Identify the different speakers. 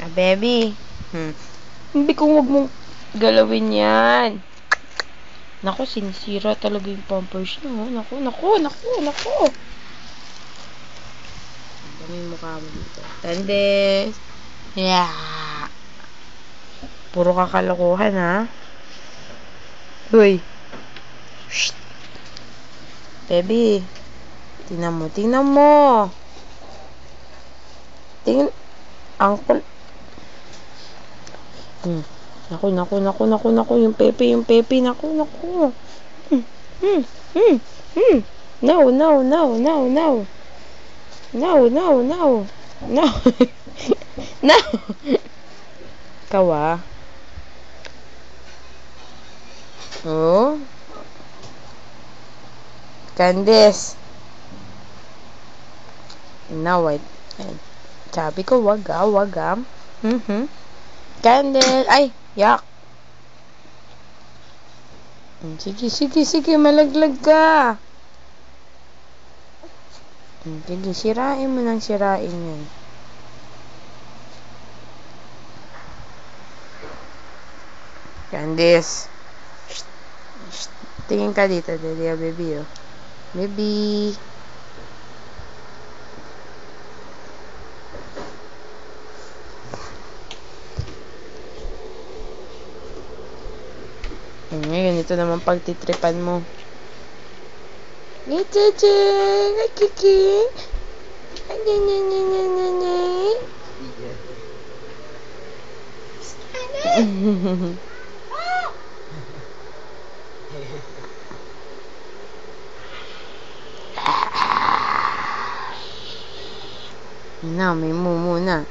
Speaker 1: Ah, baby. Hmm. Hindi kung wag mong galawin yan. Naku, sinisira talaga yung pampers niya. Oh. Naku, naku, naku, naku. Yung mukha mo dito. Candice. Yeah. Puro kakalokohan, ha? Uy. Shh. Baby. Tingnan mo, tingnan mo. Tingnan. Uncle. Hmm. Naku, naku, naku, naku, naku. Yung pepe, yung pepe. Naku, naku. Hmm, hmm, hmm, hmm. No, no, no, no, no. No, no, no. No. no. Kawa. Oh. Candice. Now, wait. Sabi ko, wag ah, wag ah. Mm-hmm. Candice. Ay, yak. Mm, Sige, sige, sige, malaglag ka. Mm, Sige, sirain mo nang sirain yun. Candice. Tingin ka dito, Delia, baby, oh. Baby. Ngayon, ito naman pagtitripan mo. Gitching! Kiking! Yun na, may mumu na.